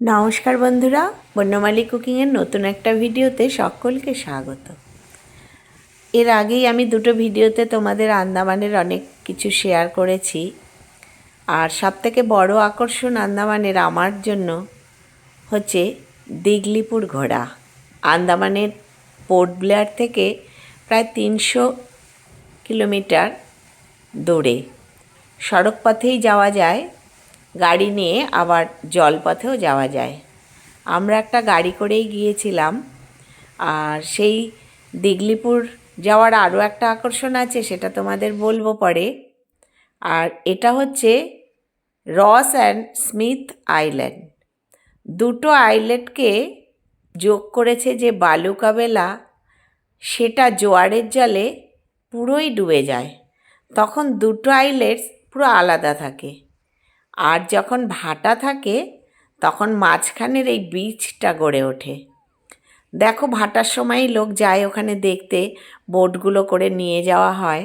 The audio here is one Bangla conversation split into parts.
নমস্কার বন্ধুরা, বন্যমালী কুকিংয়ের নতুন একটা ভিডিওতে সকলকে স্বাগত। এর আগেই আমি দুটো ভিডিওতে তোমাদের আন্দামানের অনেক কিছু শেয়ার করেছি। আর সবথেকে বড় আকর্ষণ আন্দামানের আমার জন্য হচ্ছে দিগলিপুর ঘোড়া। আন্দামানের পোর্ট ব্লেয়ার থেকে প্রায় তিনশো কিলোমিটার দূরে। সড়ক পথেই যাওয়া যায় গাড়ি নিয়ে আবার জলপথেও যাওয়া যায়। আমরা একটা গাড়ি করেই গিয়েছিলাম, আর সেই দিগলিপুর যাওয়ার আরও একটা আকর্ষণ আছে, সেটা তোমাদের বলব পরে। আর এটা হচ্ছে রস অ্যান্ড স্মিথ আইল্যান্ড। দুটো আইল্যান্ডকে যোগ করেছে যে বালুকাবেলা, সেটা জোয়ারের জলে পুরোই ডুবে যায়। তখন দুটো আইলেটস পুরো আলাদা থাকে। আর যখন ভাটা থাকে, তখন মাঝখানের এই বীজটা গড়ে ওঠে। দেখো, ভাটার সময় লোক যায় ওখানে দেখতে, বোটগুলো করে নিয়ে যাওয়া হয়।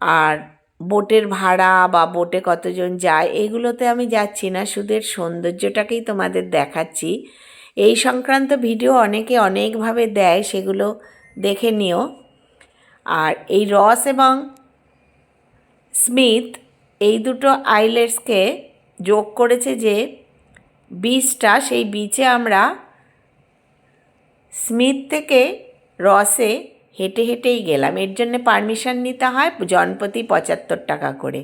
আর বোটের ভাড়া বা বোটে কতজন যায়, এগুলোতে আমি যাচ্ছি না এর সৌন্দর্যটাকেই তোমাদের দেখাচ্ছি। এই সংক্রান্ত ভিডিও অনেকে অনেকভাবে দেয়, সেগুলো দেখে নিও। আর এই রস এবং স্মিথ এই দুটো আইলেটসকে যোগ করেছে যে বীজটা, সেই বীজে আমরা স্মিথ থেকে রসে হেঁটে হেঁটেই গেলাম। এর জন্য পারমিশন নিতে হয় জনপতি পঁচাত্তর টাকা করে।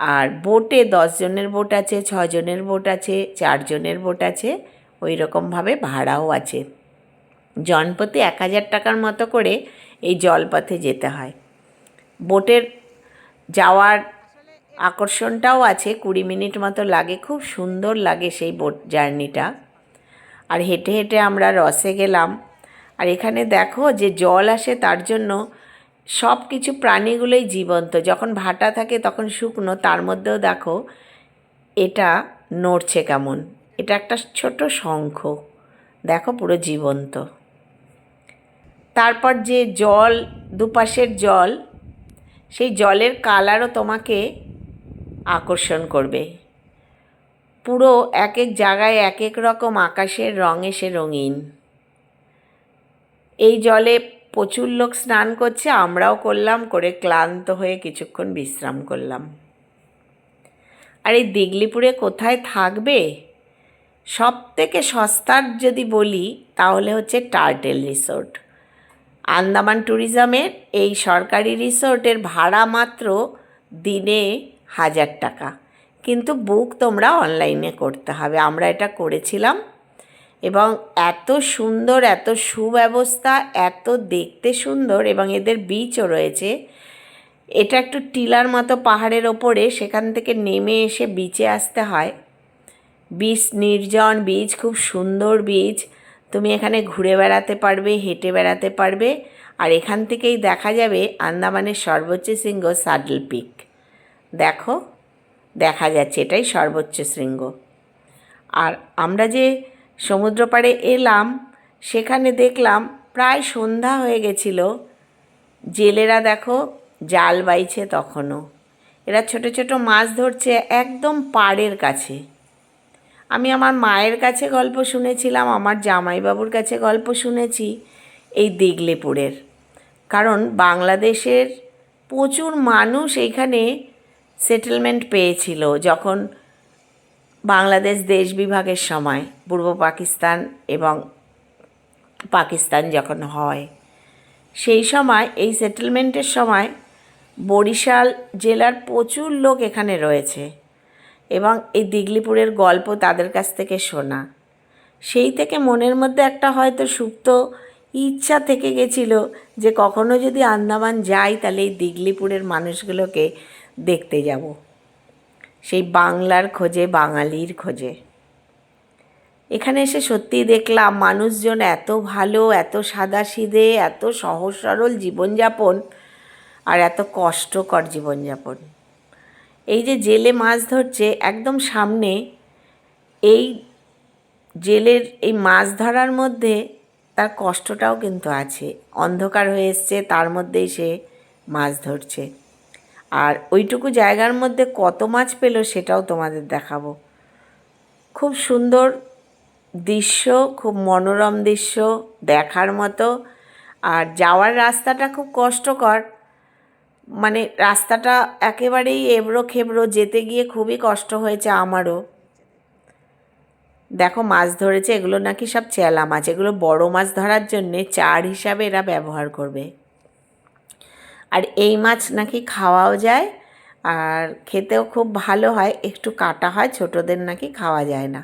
আর বোটে দশজনের বোট আছে ছজনের বোট আছে চারজনের বোট আছে, ওই রকমভাবে ভাড়াও আছে। জনপতি এক হাজার টাকার মতো করে এই জলপথে যেতে হয়। বোটের যাওয়ার আকর্ষণটাও আছে, কুড়ি মিনিট মতো লাগে, খুব সুন্দর লাগে সেই বোট জার্নিটা। আর হেঁটে হেঁটে আমরা রসে গেলাম। আর এখানে দেখো যে জল আসে তার জন্য সব কিছু প্রাণীগুলোই জীবন্ত। যখন ভাটা থাকে তখন শুকনো, তার মধ্যেও দেখো এটা নড়ছে কেমন। এটা একটা ছোট শঙ্খ। দেখো পুরো জীবন্ত। তারপর যে জল, দুপাশের জল, সেই জলের কালারও তোমাকে আকর্ষণ করবে। পুরো এক এক জায়গায় এক এক রকম আকাশের রঙ এসে রঙিন। এই জলে প্রচুর লোক স্নান করছে, আমরাও করলাম, করে ক্লান্ত হয়ে কিছুক্ষণ বিশ্রাম করলাম। আর এই দিগলিপুরে কোথায় থাকবে? সব থেকে সস্তার যদি বলি, তাহলে হচ্ছে টার্টেল রিসোর্ট। আন্দামান ট্যুরিজমের এই সরকারি রিসোর্টের ভাড়া মাত্র দিনে হাজার টাকা। কিন্তু বুক তোমরা অনলাইনে করতে হবে। আমরা এটা করেছিলাম এবং এত সুন্দর, এত সুব্যবস্থা, এত দেখতে সুন্দর এবং এদের বিচও রয়েছে। এটা একটু টিলার মতো পাহাড়ের ওপরে, সেখান থেকে নেমে এসে বিচে আসতে হয়। বীচ নির্জন বীজ খুব সুন্দর বীজ তুমি এখানে ঘুরে বেড়াতে পারবে, হেঁটে বেড়াতে পারবে। আর এখান থেকেই দেখা যাবে আন্দামানের সর্বোচ্চ শৃঙ্গ সাডল পিক। দেখো, দেখা যাচ্ছে এটাই সর্বোচ্চ শৃঙ্গ। আর আমরা যে সমুদ্র পাড়ে এলাম, সেখানে দেখলাম প্রায় সন্ধ্যা হয়ে গেছিল। জেলেরা দেখো, জাল বাইছে তখনও। এরা ছোট ছোট মাছ ধরছে একদম পাড়ের কাছে। আমি আমার মায়ের কাছে গল্প শুনেছিলাম, আমার জামাইবাবুর কাছে গল্প শুনেছি এই দিগলিপুরের। কারণ বাংলাদেশের প্রচুর মানুষ এইখানে সেটেলমেন্ট পেয়েছিল যখন বাংলাদেশ দেশ বিভাগের সময় পূর্ব পাকিস্তান এবং পাকিস্তান যখন হয়, সেই সময়, এই সেটেলমেন্টের সময় বরিশাল জেলার প্রচুর লোক এখানে রয়েছে এবং এই দিগলিপুরের গল্প তাদের কাছ থেকে শোনা। সেই থেকে মনের মধ্যে একটা হয়তো সুপ্ত ইচ্ছা থেকে গেছিল যে কখনো যদি আন্দামান যাই, তাহলে এই দিগলিপুরের মানুষগুলোকে দেখতে যাব। সেই বাংলার খোঁজে, বাঙালির খোঁজে। এখানে এসে সত্যিই দেখলাম মানুষজন এত ভালো, এত সাদাসিধে, এত সহজ সরল জীবনযাপন আর এত কষ্টকর জীবনযাপন। এই যে জেলে মাছ ধরছে, একদম সামনে এই জেলের এই মাছ ধরার মধ্যে তার কষ্টটাও কিন্তু আছে। অন্ধকার হয়ে এসছে, তার মধ্যেই সে মাছ ধরছে। আর ওইটুকু জায়গার মধ্যে কত মাছ পেল সেটাও তোমাদের দেখাবো। খুব সুন্দর দৃশ্য, খুব মনোরম দৃশ্য দেখার মতো। আর যাওয়ার রাস্তাটা খুব কষ্টকর। মানে রাস্তাটা একেবারেই এবড়ো খেবড়ো, যেতে গিয়ে খুবই কষ্ট হয়েছে আমারও। দেখো মাছ ধরেছে, এগুলো নাকি সব চেলা মাছ, এগুলো বড় মাছ ধরার জন্যে চার হিসাবে এরা ব্যবহার করবে। আর এই মাছ নাকি খাওয়াও যায় আর খেতেও খুব ভালো হয়। একটু কাটা হয়, ছোটদের নাকি খাওয়া যায় না।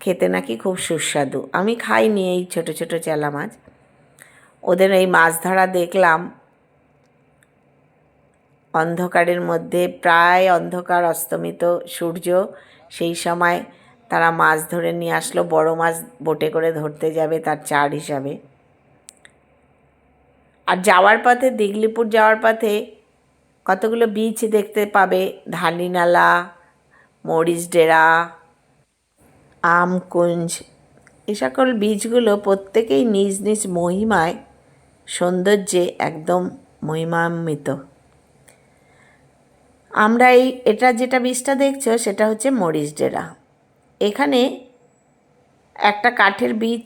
খেতে নাকি খুব সুস্বাদু। আমি খাইনি এই ছোট ছোট চেলা মাছ। ওদের এই মাছ ধরা দেখলাম। অন্ধকারের মধ্যে প্রায় অন্ধকার অস্তমিত সূর্য। সেই সময় তারা মাছ ধরে নিয়ে আসলো। বড় মাছ বোটে করে ধরতে যাবে তার চার হিসাবে। আর যাওয়ার পথে দিগলিপুর যাওয়ার পথে কতগুলো বিচ দেখতে পাবে? ধানিনালা মরিচ ডেরা, আমকুঞ্জ, এ সকল বীজগুলো প্রত্যেকেই নিজ নিজ মহিমায়, সৌন্দর্যে একদম মহিমান্বিত। আমরা এই, এটা যেটা বীজটা দেখছ, সেটা হচ্ছে মরিচ ডেরা। এখানে একটা কাঠের বীজ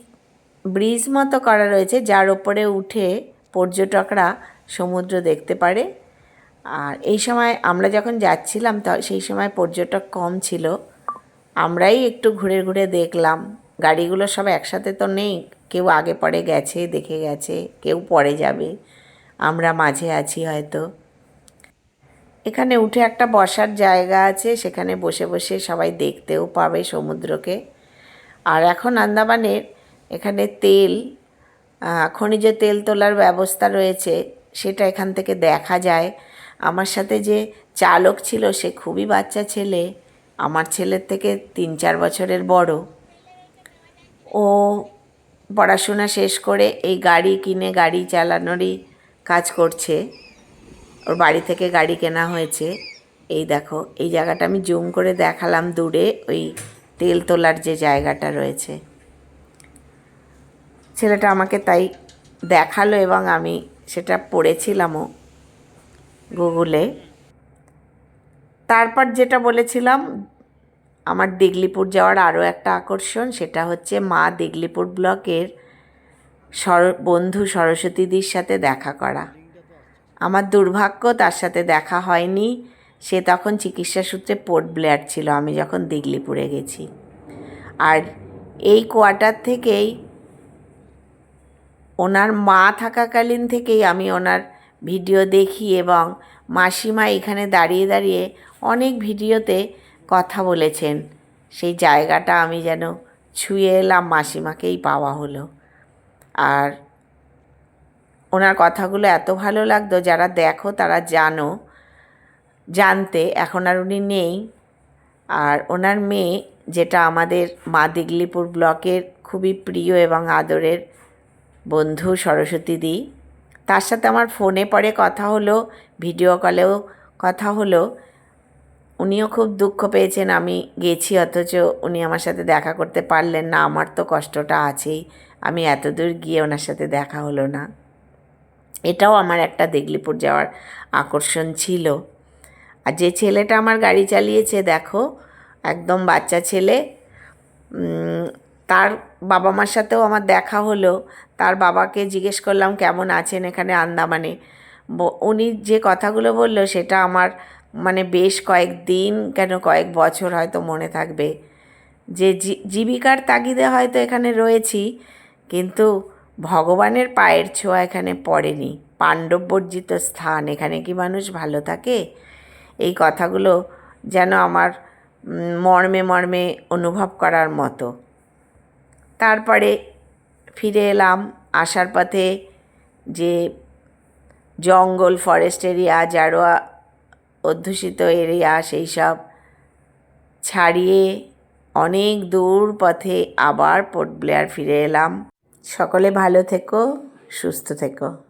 ব্রিজ মতো করা রয়েছে, যার ওপরে উঠে পর্যটকরা সমুদ্র দেখতে পারে। আর এই সময় আমরা যখন যাচ্ছিলাম তা, সেই সময় পর্যটক কম ছিল। আমরাই একটু ঘুরে ঘুরে দেখলাম। গাড়িগুলো সব একসাথে তো নেই। কেউ আগে পরে গেছে, দেখে গেছে, কেউ পরে যাবে। আমরা মাঝে আছি হয়তো। এখানে উঠে একটা বসার জায়গা আছে। সেখানে বসে বসে সবাই দেখতেও পাবে সমুদ্রকে। আর এখন আন্দামানের এখানে তেল খনিজ তেল তোলার ব্যবস্থা রয়েছে, সেটা এখান থেকে দেখা যায়। আমার সাথে যে চালক ছিল, সে খুবই বাচ্চা ছেলে। আমার ছেলের থেকে তিন চার বছরের বড়। ও পড়াশোনা শেষ করে এই গাড়ি কিনে গাড়ি চালানোরই কাজ করছে। ওর বাড়ি থেকে গাড়ি কেনা হয়েছে। এই দেখো, এই জায়গাটা আমি জুম করে দেখালাম দূরে, ওই তেল তোলার যে জায়গাটা রয়েছে। ছেলেটা আমাকে তাই দেখাল এবং আমি সেটা পড়েছিলামও গুগলে। তারপর যেটা বলেছিলাম, আমার দিগলিপুর যাওয়ার আরও একটা আকর্ষণ, সেটা হচ্ছে মা দিগলিপুর ব্লকের সর, বন্ধু সরস্বতীদির সাথে দেখা করা। আমার দুর্ভাগ্য তার সাথে দেখা হয়নি, সে তখন চিকিৎসা সূত্রে পোর্ট ব্লেয়ার ছিল, আমি যখন দিগলিপুরে গেছি। আর এই কোয়ার্টার থেকেই ওনার মা থাকাকালীন থেকেই আমি ওনার ভিডিও দেখি এবং মাসিমা এখানে দাঁড়িয়ে দাঁড়িয়ে অনেক ভিডিওতে কথা বলেছেন। সেই জায়গাটা আমি যেন ছুঁয়ে এলাম, মাসিমাকেই পাওয়া হলো। আর ওনার কথাগুলো এত ভালো লাগতো, যারা দেখো তারা জানো, জানতে এখন আর উনি নেই। আর ওনার মেয়ে, যেটা আমাদের মা দিগলিপুর ব্লকের খুবই প্রিয় এবং আদরের বন্ধু সরস্বতী দি। তার সাথে আমার ফোনে পরে কথা হলো, ভিডিও কলেও কথা হলো। উনিও খুব দুঃখ পেয়েছেন আমি গেছি, অথচ উনি আমার সাথে দেখা করতে পারলেন না, আমার তো কষ্টটা আছেই। আমি এত দূর গিয়ে ওনার সাথে দেখা হলো না। এটাও আমার একটা দিগলিপুর যাওয়ার আকর্ষণ ছিল। আর যে ছেলেটা আমার গাড়ি চালিয়েছে, দেখো, একদম বাচ্চা ছেলে তার বাবা মার সাথেও আমার দেখা হলো। তার বাবাকে জিজ্ঞেস করলাম, কেমন আছেন এখানে আন্দামানে? উনি যে কথাগুলো বলল, সেটা আমার মানে বেশ কয়েক দিন কেন কয়েক বছর হয়তো মনে থাকবে। যে জীবিকার তাগিদে হয়তো এখানে রয়েছি, কিন্তু ভগবানের পায়ের ছোঁয়া এখানে পড়েনি। পাণ্ডববর্জিত স্থান, এখানে কি মানুষ ভালো থাকে? এই কথাগুলো যেন আমার মর্মে মর্মে অনুভব করার মতো। তারপরে ফিরে এলাম আসার পথে যে জঙ্গল ফরেস্ট এরিয়া জারোয়া, অধ্যুষিত এরিয়া সেই সব ছাড়িয়ে অনেক দূর পথে আবার পোর্ট ব্লেয়ার ফিরে এলাম। সকলে ভালো থেকো, সুস্থ থেকো।